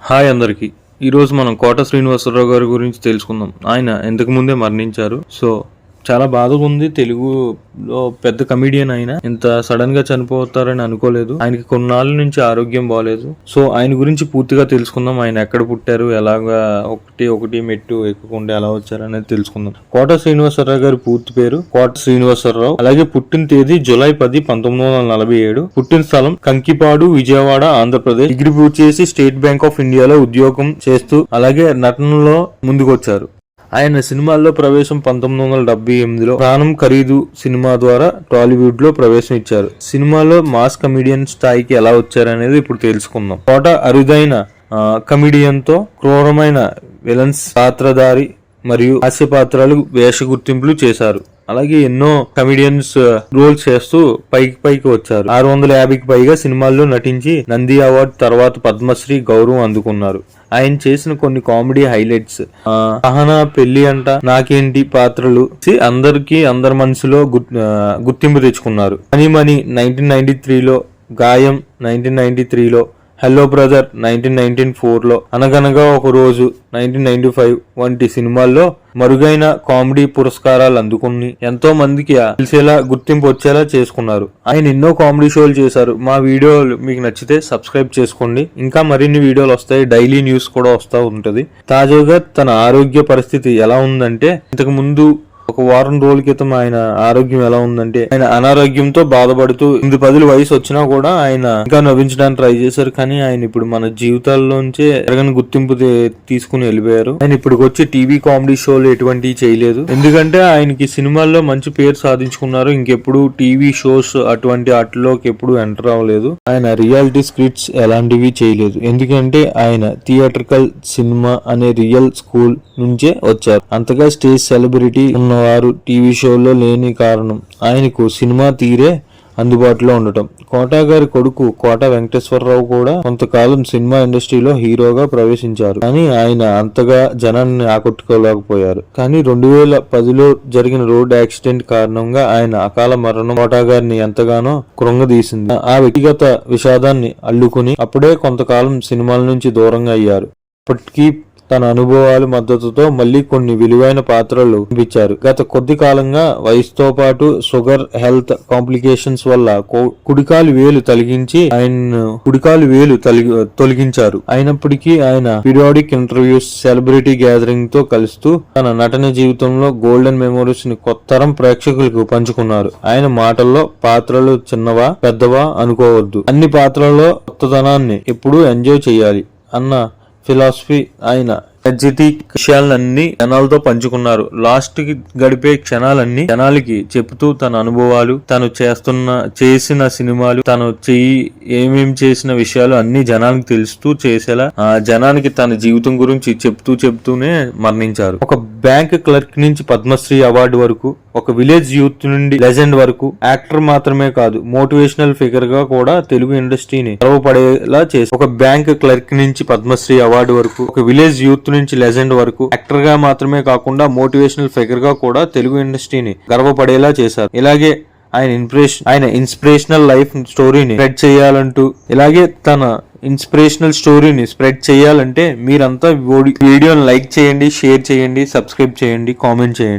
Hi అందరికీ. ఈరోజు మనం కోట శ్రీనివాసరావు గారి గురించి తెలుసుకుందాం. ఆయన ఇంతకు ముందే మరణించారు. సో చాలా బాధగా ఉంది. తెలుగులో పెద్ద కమిడియన్ ఆయన ఇంత సడన్గా చనిపోతారని అనుకోలేదు. ఆయనకి కొన్నాళ్ళ నుంచి ఆరోగ్యం బాగాలేదు సో ఆయన గురించి పూర్తిగా తెలుసుకుందాం. ఆయన ఎక్కడ పుట్టారు? ఎలాగా ఒకటి ఒకటి మెట్టు ఎక్కుకుండా ఎలా వచ్చారు అనేది తెలుసుకుందాం. కోట శ్రీనివాసరావు గారి పూర్తి పేరు కోట శ్రీనివాసరావు. అలాగే పుట్టిన తేదీ జూలై పది పంతొమ్మిది వందల నలభై ఏడు. పుట్టిన స్థలం కంకిపాడు విజయవాడ ఆంధ్రప్రదేశ్. డిగ్రీ పూర్తి చేసి స్టేట్ బ్యాంక్ ఆఫ్ ఇండియాలో ఉద్యోగం చేస్తూ అలాగే నటనలో ముందుకొచ్చారు. ఆయన సినిమాల్లో ప్రవేశం పంతొమ్మిది వందల డెబ్బై ఎనిమిదిలో ప్రాణం ఖరీదు సినిమా ద్వారా టాలీవుడ్లో ప్రవేశం ఇచ్చారు. సినిమాలో మాస్ కమిడియన్ స్థాయికి ఎలా వచ్చారనేది ఇప్పుడు తెలుసుకుందాం. కోట అరుదైన కమిడియన్తో క్రూరమైన విలన్స్ పాత్రధారి మరియు హాస్య పాత్రలు వేష గుర్తింపులు చేశారు. అలాగే ఎన్నో కమిడియన్స్ రోల్స్ uh, చేస్తూ పైకి పైకి వచ్చారు. ఆరు వందల యాభైకి పైగా సినిమాల్లో నటించి నంది అవార్డు తర్వాత పద్మశ్రీ గౌరవం అందుకున్నారు. ఆయన చేసిన కొన్ని కామెడీ హైలైట్స్ అహనా పెళ్ళి అంట నాకేంటి పాత్రలు చి- అందరి మనసులో గుర్తింపు తెచ్చుకున్నారు. మనీ మనీ నైన్టీన్ నైన్టీ త్రీలో గాయం నైన్టీన్ నైన్టీ త్రీలో హలో బ్రదర్ నైన్టీన్ నైన్టీన్ ఫోర్లో అనగనగా ఒక రోజు నైన్టీన్ నైన్టీ ఫైవ్ వంటి సినిమాల్లో మరుగైన కామెడీ పురస్కారాలు అందుకుని ఎంతో మందికి తెలిసేలా గుర్తింపు వచ్చేలా చేసుకున్నారు. ఆయన ఎన్నో కామెడీ షోలు చేశారు. మా వీడియోలు మీకు నచ్చితే సబ్స్క్రైబ్ చేసుకోండి. ఇంకా మరిన్ని వీడియోలు వస్తాయి. డైలీ న్యూస్ కూడా వస్తూ ఉంటుంది. తాజాగా తన ఆరోగ్య పరిస్థితి ఎలా ఉందంటే ఇంతకు ముందు ఒక వారం రోజుల క్రితం ఆయన ఆరోగ్యం ఎలా ఉందంటే ఆయన అనారోగ్యంతో బాధపడుతూ ఎనిమిది పదుల వయసు వచ్చినా కూడా ఆయన ఇంకా నవ్వించడానికి ట్రై చేశారు. కానీ ఆయన ఇప్పుడు మన జీవితాల్లోంచే ఎరగని గుర్తింపు తీసుకుని వెళ్ళిపోయారు. ఆయన ఇప్పటికి వచ్చి టీవీ కామెడీ షోలు ఎటువంటివి చేయలేదు. ఎందుకంటే ఆయనకి సినిమాల్లో మంచి పేరు సాధించుకున్నారు. ఇంకెప్పుడు టీవీ షోస్ అటువంటి వాటిలోకి ఎప్పుడు ఎంటర్ అవ్వలేదు. ఆయన రియాలిటీ స్క్రిప్ట్స్ ఎలాంటివి చేయలేదు. ఎందుకంటే ఆయన థియేట్రికల్ సినిమా అనే రియల్ స్కూల్ నుంచే వచ్చారు. అంతగా స్టేజ్ సెలబ్రిటీ ఉన్నవారు టీవీ షోలో లేని కారణం. ఆయనకు సినిమా తీరే అందుబాటులో ఉండటం. కోటా గారి కొడుకు కోట వెంకటేశ్వరరావు కూడా కొంతకాలం సినిమా ఇండస్ట్రీలో హీరోగా ప్రవేశించారు. కానీ ఆయన అంతగా జనాన్ని ఆకట్టుకోలేకపోయారు. కానీ రెండు వేల పదిలో జరిగిన రోడ్ యాక్సిడెంట్ కారణంగా ఆయన అకాల మరణం కోటా గారిని ఎంతగానో కృంగదీసింది. ఆ వ్యక్తిగత విషాదాన్ని అల్లుకుని అప్పుడే కొంతకాలం సినిమాల నుంచి దూరంగా అయ్యారు. ఇప్పటికీ తన అనుభవాలు మద్దతుతో మళ్ళీ కొన్ని విలువైన పాత్రలు ఇచ్చారు గత కొద్ది కాలంగా వయసుతో పాటు షుగర్ హెల్త్ కాంప్లికేషన్స్ వల్ల కుడికాలు వేలు తొలగించి ఆయన కుడికాలు వేలు తొలగి- తొలగించారు. అయినప్పటికీ ఆయన పీరియాడిక్ ఇంటర్వ్యూస్ సెలబ్రిటీ గ్యాదరింగ్తో కలుస్తూ తన నటన జీవితంలో గోల్డెన్ మెమోరీస్ని కొత్తరం ప్రేక్షకులకు పంచుకున్నారు. ఆయన మాటల్లో పాత్రలు చిన్నవా పెద్దవా అనుకోవద్దు. అన్ని పాత్రల్లో కొత్తదనాన్ని ఎప్పుడూ ఎంజాయ్ చేయాలి అన్న ఫిలాసఫీ ఆయన ఎనర్జెటిక్ విషయాలన్నీ జనాలతో పంచుకున్నారు. లాస్ట్కి గడిపే క్షణాలన్నీ జనాలకి చెప్తూ తన అనుభవాలు తను చేస్తున్న చేసిన సినిమాలు తను చెయ్యి ఏమేం చేసిన విషయాలు అన్ని జనానికి తెలుస్తూ చేసేలా ఆ జనానికి తన జీవితం గురించి చెప్తూ చెప్తూనే మరణించారు. ఒక బ్యాంక్ క్లర్క్ నుంచి పద్మశ్రీ అవార్డు వరకు ఒక విలేజ్ యూత్ నుండి లెజెండ్ వరకు యాక్టర్ మాత్రమే కాదు మోటివేషనల్ ఫిగర్గా కూడా తెలుగు ఇండస్ట్రీని గర్వపడేలా చేసి ఒక బ్యాంక్ క్లర్క్ నుంచి పద్మశ్రీ అవార్డు వరకు ఒక విలేజ్ యూత్ నుంచి లెజెండ్ వరకు యాక్టర్గా మాత్రమే కాకుండా మోటివేషనల్ ఫిగర్గా కూడా తెలుగు ఇండస్ట్రీని గర్వపడేలా చేశారు. ఇలాగే ఆయన ఇన్స్పిరేషన్ ఆయన ఇన్స్పిరేషనల్ లైఫ్ స్టోరీని స్ప్రెడ్ చేయాలంటూ ఇలాగే తన ఇన్స్పిరేషనల్ స్టోరీని స్ప్రెడ్ చేయాలంటే మీరంతా వీడియోని లైక్ చేయండి షేర్ చేయండి సబ్స్క్రైబ్ చేయండి కామెంట్ చేయండి.